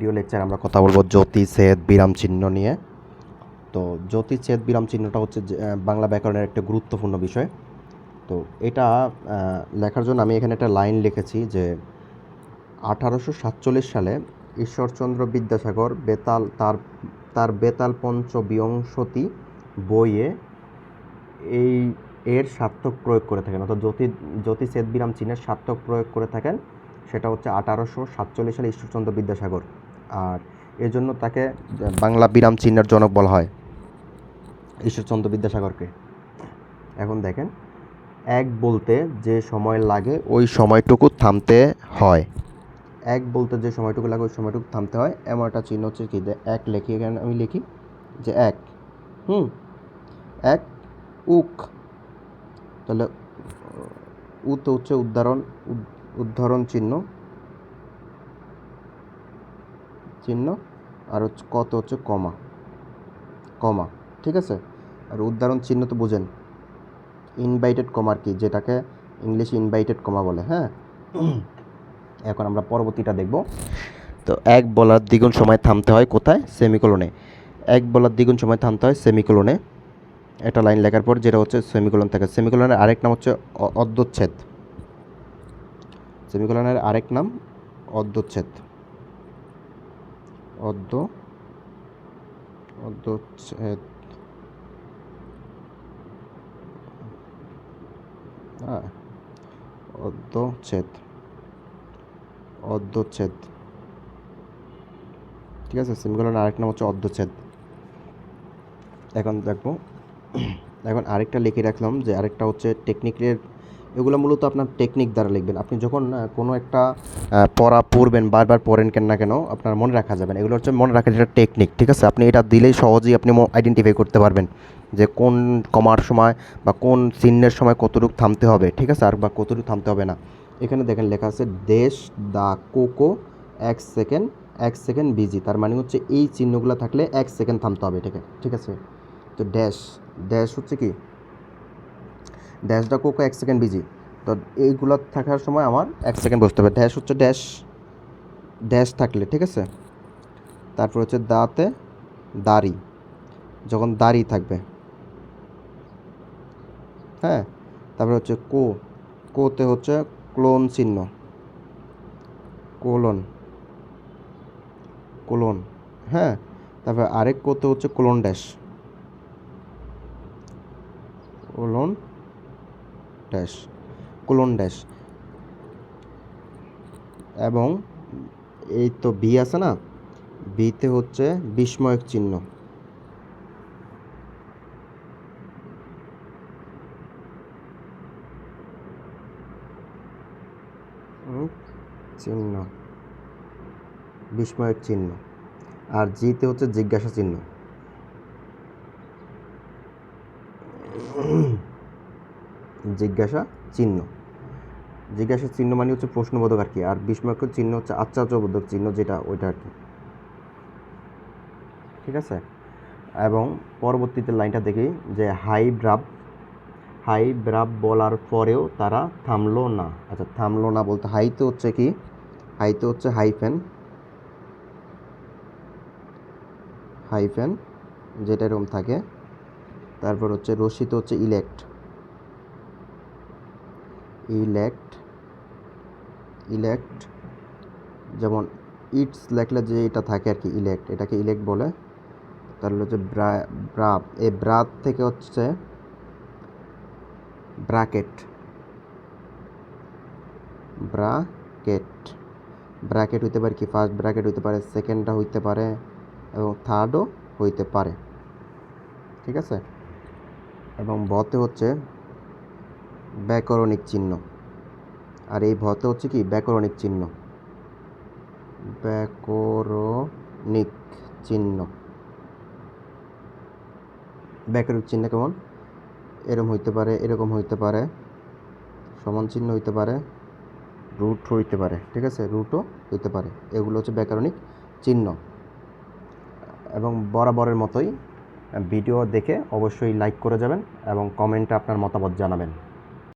Video lecture আমরা কথা বলব জ্যোতি ছেদ বিরাম চিহ্ন নিয়ে। তো জ্যোতি ছেদ বিরাম চিহ্নটা হচ্ছে বাংলা ব্যাকরণের একটা গুরুত্বপূর্ণ বিষয়। তো এটা লেখার জন্য আমি এখানে একটা লাইন লিখেছি যে, আঠারোশো সাতচল্লিশ সালে ঈশ্বরচন্দ্র বিদ্যাসাগর বেতাল, তার তার বেতাল পঞ্চবিংশতি বইয়ে এই, এর সার্থক প্রয়োগ করে থাকেন। অর্থাৎ জ্যোতি জ্যোতি ছেদ বিরাম চিহ্নের সার্থক প্রয়োগ করে থাকেন। সেটা হচ্ছে আঠারোশো সাতচল্লিশ সালে ঈশ্বরচন্দ্র বিদ্যাসাগর। আর এজন্য তাকে বাংলা বিরাম চিহ্নের জনক বলা হয়, ঈশ্বরচন্দ্র বিদ্যাসাগরকে। এখন দেখেন, এক বলতে যে সময় লাগে ওই সময়টুকু থামতে হয়। এক বলতে যে সময়টুকু লাগে ওই সময়টুকু থামতে হয়। এমন একটা চিহ্ন হচ্ছে কি যে এক লেখি, এখানে আমি লিখি যে এক। হুম, এক, উক। তাহলে উ তো হচ্ছে উদাহরণ উদ- উদাহরণ চিহ্ন। চিহ্ন আর হচ্ছে কত হচ্ছে কমা। কমা, ঠিক আছে? আর উদাহরণ চিহ্ন তো বুঝেন। ইনভাইটেড কমার কি, যেটাকে ইংলিশে ইনভাইটেড কমা বলে হ্যাঁ? এখন আমরা পরবর্তীটা দেখব। তো এক বলার দ্বিগুণ সময় থামতে হয় কোথায়? সেমিকোলনে এক বলার দ্বিগুণ সময় থামতে হয় সেমিকোলনে একটা লাইন লেখার পর যেটা হচ্ছে সেমিকোলন থাকে। সেমিকোলনের আরেক নাম হচ্ছে অ- অর্ধচ্ছেদ সেমিকোলনের আরেক নাম অর্ধচ্ছেদ অর্ধ অর্ধচ্ছেদ হ্যাঁ অর্ধচ্ছেদ অর্ধচ্ছেদ ঠিক আছে সেমিকোলনের আরেক নাম হচ্ছে অর্ধচ্ছেদ এখন দেখব, এখন আরেকটা লিখে রাখলাম যে আরেকটা হচ্ছে টেকনিকের এগুলো মূলত আপনার টেকনিক দ্বারা লিখবেন। আপনি যখন কোনো একটা পড়া পড়বেন, বারবার পড়েন কেন না কেন, আপনার মনে রাখা যাবে এগুলো হচ্ছে মনে রাখার যেটা টেকনিক ঠিক আছে? আপনি এটা দিলেই সহজেই আপনি আইডেন্টিফাই করতে পারবেন যে কোন কমার সময় বা কোন চিহ্নের সময় কতটুকু থামতে হবে, ঠিক আছে? আর বা কতটুকু থামতে হবে না। এখানে দেখেন লেখা আছে, দেশ দা কোকো, এক সেকেন্ড এক সেকেন্ড বিজি। তার মানে হচ্ছে এই চিহ্নগুলো থাকলে এক সেকেন্ড থামতে হবে, ঠিক আছে? ঠিক আছে? তো ড্যাশ ড্যাশ হচ্ছে কি? ড্যাশটা কোকো এক সেকেন্ড বিজি তো এইগুলো থাকার সময় আমার এক সেকেন্ড বসতে হবে। ড্যাশ হচ্ছে ড্যাশ ড্যাশ থাকলে, ঠিক আছে? তারপর হচ্ছে দাঁতে দাড়ি, যখন দাড়ি থাকবে। হ্যাঁ? তারপর হচ্ছে কো, কোতে হচ্ছে ক্লোন চিহ্ন। কোলন কোলন হ্যাঁ? তারপর আরেক কোতে হচ্ছে colon dash colon dash, colon dash. এবং এই তো বি আছে না? বিতে হচ্ছে বিস্ময়ক চিহ্ন। চিহ্ন। বিস্ময়ক চিহ্ন। আর জিতে হচ্ছে জিজ্ঞাসা চিহ্ন। জিজ্ঞাসা চিহ্ন। জিজ্ঞাসা চিহ্ন মানে হচ্ছে প্রশ্নবোধক আর কি, আর বিস্ময়ক চিহ্ন হচ্ছে আশ্চর্যবোধক চিহ্ন যেটা ওইটা আর কি। ঠিক আছে? এবং পরবর্তীতে লাইনটা দেখি যে হাই ব্রাব হাই ব্রাব বলার পরেও তারা থামলো না। আচ্ছা থামলো না বলতে হাই তো হচ্ছে কি? হাইতে হচ্ছে হাইফেন। হাইফেন যেটা এরকম থাকে। তারপর হচ্ছে রশিতে হচ্ছে ইলেক্ট। ইলেক্ট ইলেক্ট যেমন ইটস লেখলে যে এটা থাকে আর কি ইলেক্ট এটাকে ইলেক্ট বলে। তাহলে হচ্ছে ব্রা ব্রা, এই ব্রাত থেকে হচ্ছে ব্রাকেট। ব্রাকেট। ব্র্যাকেট হইতে পারে কি ফার্স্ট ব্র্যাকেট হইতে পারে সেকেন্ডটা হইতে পারে, এবং থার্ডও হইতে পারে। ঠিক আছে? এবং বতে হচ্ছে ব্যাকরণিক চিহ্ন। আর এই ভতে হচ্ছে কি? ব্যাকরণিক চিহ্ন। ব্যাকরণিক চিহ্ন। ব্যাকরণিক চিহ্ন কেমন? এরকম হইতে পারে, এরকম হইতে পারে, সমান চিহ্ন হইতে পারে রুট হইতে পারে, ঠিক আছে? রুটও হইতে পারে। এগুলো হচ্ছে ব্যাকরণিক চিহ্ন। এবং বরাবরের মতোই ভিডিও দেখে অবশ্যই লাইক করে যাবেন এবং কমেন্টে আপনার মতামত জানাবেন।